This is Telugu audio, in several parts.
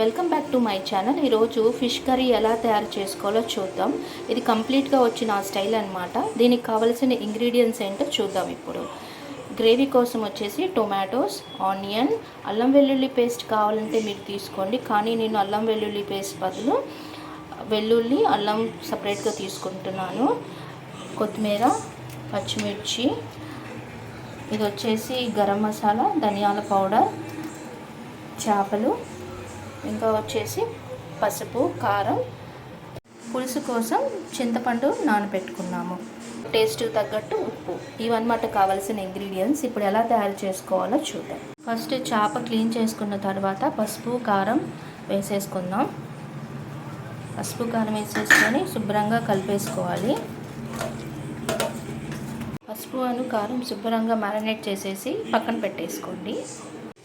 Welcome back to my channel. ఈరోజు ఫిష్ కర్రీ ఎలా తయారు చేసుకోవాలో చూద్దాం. ఇది కంప్లీట్గా వచ్చిన స్టైల్ అనమాట దీనికి కావలసిన ఇంగ్రీడియంట్స్ ఏంటో చూద్దాం ఇప్పుడు. గ్రేవీ కోసం వచ్చేసి టొమాటోస్ ఆనియన్ అల్లం వెల్లుల్లి పేస్ట్ కావాలంటే మీరు తీసుకోండి. కానీ నేను అల్లం వెల్లుల్లి పేస్ట్ బదులు వెల్లుల్లి అల్లం సపరేట్గా తీసుకుంటున్నాను. కొత్తిమీర పచ్చిమిర్చి ఇది వచ్చేసి గరం మసాలా ధనియాల పౌడర్ చేపలు ఇంకా వచ్చేసి పసుపు కారం పులుసు కోసం చింతపండు నానబెట్టుకున్నాము టేస్ట్ తగ్గట్టు ఉప్పు. ఇవన్నమాట కావలసిన ఇంగ్రీడియంట్స్ ఇప్పుడు ఎలా తయారు చేసుకోవాలో చూద్దాం. ఫస్ట్ చేప క్లీన్ చేసుకున్న తర్వాత పసుపు కారం వేసేసుకుందాం. పసుపు కారం వేసేసుకొని శుభ్రంగా కలిపేసుకోవాలి. పసుపు అను కారం శుభ్రంగా మ్యారినేట్ చేసేసి పక్కన పెట్టేసుకోండి.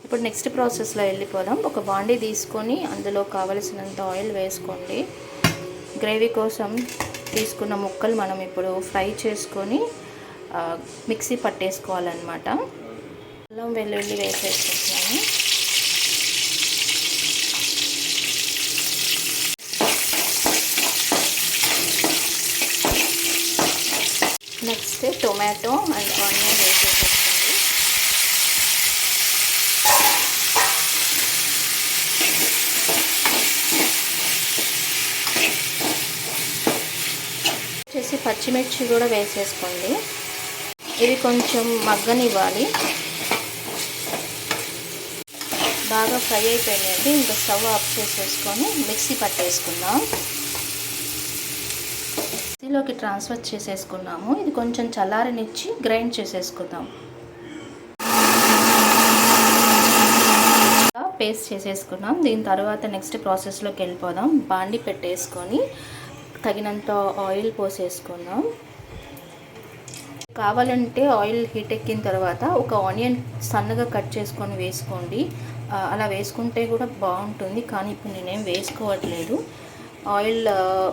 ఇప్పుడు నెక్స్ట్ ప్రాసెస్లో వెళ్ళిపోదాం. ఒక బాండీ తీసుకొని అందులో కావలసినంత ఆయిల్ వేసుకోండి. గ్రేవీ కోసం తీసుకున్న ముక్కలు మనం ఇప్పుడు ఫ్రై చేసుకొని మిక్సీ పట్టేసుకోవాలన్నమాట. అల్లం వెల్లుల్లి వేసేసుకుంటున్నాను. నెక్స్ట్ టొమాటో అండ్ ఆనియన్ వేసేసుకోండి వచ్చేసి పచ్చిమిర్చి కూడా వేసేసుకోండి. ఇవి కొంచెం మగ్గనివ్వాలి. బాగా ఫ్రై అయిపోయినాయండి ఇంకా స్టవ్ ఆఫ్ చేసేసుకొని మిక్సీ పట్టేసుకుందాం. మిక్సీలోకి ట్రాన్స్ఫర్ చేసేసుకున్నాము. ఇది కొంచెం చల్లారనిచ్చి గ్రైండ్ చేసేసుకుందాం. పేస్ట్ చేసేసుకున్నాం. దీని తర్వాత నెక్స్ట్ ప్రాసెస్లోకి వెళ్ళిపోదాం. బాండి పెట్టేసుకొని తగినంత ఆయిల్ పోసేసుకుందాం. కావాలంటే ఆయిల్ హీట్ ఎక్కిన తర్వాత ఒక ఆనియన్ సన్నగా కట్ చేసుకొని వేసుకోండి. అలా వేసుకుంటే కూడా బాగుంటుంది కానీ ఇప్పుడు నేనేం వేసుకోవట్లేదు. ఆయిల్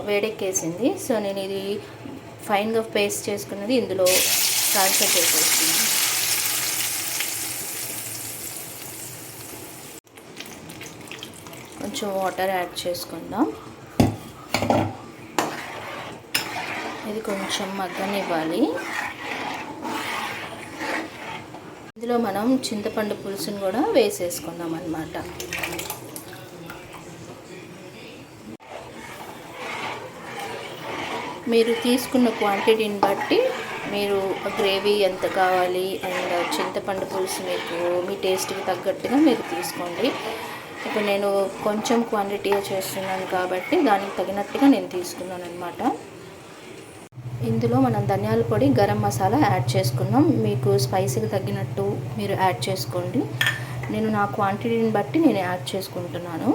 వేడెక్కేసింది. సో నేను ఇది ఫైన్గా పేస్ట్ చేసుకున్నది ఇందులో ట్రాన్స్ఫర్ చేసేస్తుంది కొంచెం వాటర్ యాడ్ చేసుకుందాం. ఇది కొంచెం మగ్గనివ్వాలి. ఇందులో మనం చింతపండు పులుసును కూడా వేసేసుకుందాం అన్నమాట మీరు తీసుకున్న క్వాంటిటీని బట్టి మీరు గ్రేవీ ఎంత కావాలి అండ్ చింతపండు పులుసు మీకు మీ టేస్ట్కి తగ్గట్టుగా మీరు తీసుకోండి. ఇప్పుడు నేను కొంచెం క్వాంటిటీ చేస్తున్నాను కాబట్టి దానికి తగినట్టుగా నేను తీసుకున్నాను అనమాట ఇందులో మనం ధనియాల పొడి గరం మసాలా యాడ్ చేసుకున్నాం. మీకు స్పైసీకి తగ్గినట్టు మీరు యాడ్ చేసుకోండి. నేను నా క్వాంటిటీని బట్టి నేను యాడ్ చేసుకుంటున్నాను.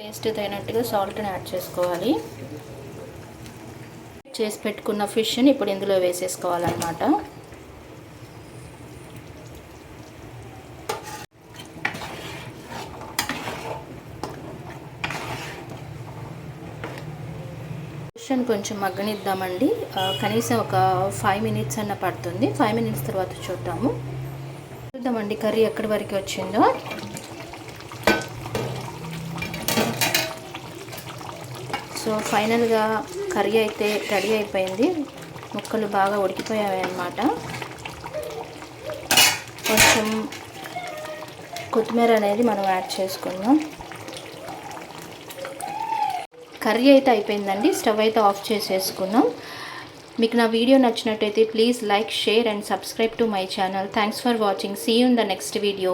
టేస్ట్ తగినట్టుగా సాల్ట్ని యాడ్ చేసుకోవాలి. చేసి పెట్టుకున్న ఫిష్ని ఇప్పుడు ఇందులో వేసేసుకోవాలన్నమాట. ఫిష్ని కొంచెం మగ్గనిద్దామండి. కనీసం ఒక ఫైవ్ మినిట్స్ అన్న పడుతుంది. ఫైవ్ మినిట్స్ తర్వాత చూద్దాము. చూద్దామండి కర్రీ ఎక్కడి వరకు వచ్చిందో. సో ఫైనల్గా కర్రీ అయితే రెడీ అయిపోయింది. ముక్కలు బాగా ఉడికిపోయాయి అన్నమాట. కొంచెం కొత్తిమీర అనేది మనం యాడ్ చేసుకుందాం. కర్రీ అయితే అయిపోయిందండి. స్టవ్ అయితే ఆఫ్ చేసేసుకున్నాం. మీకు నా వీడియో నచ్చినట్టయితే please like share and subscribe to my channel. Thanks for watching. See you in the next video.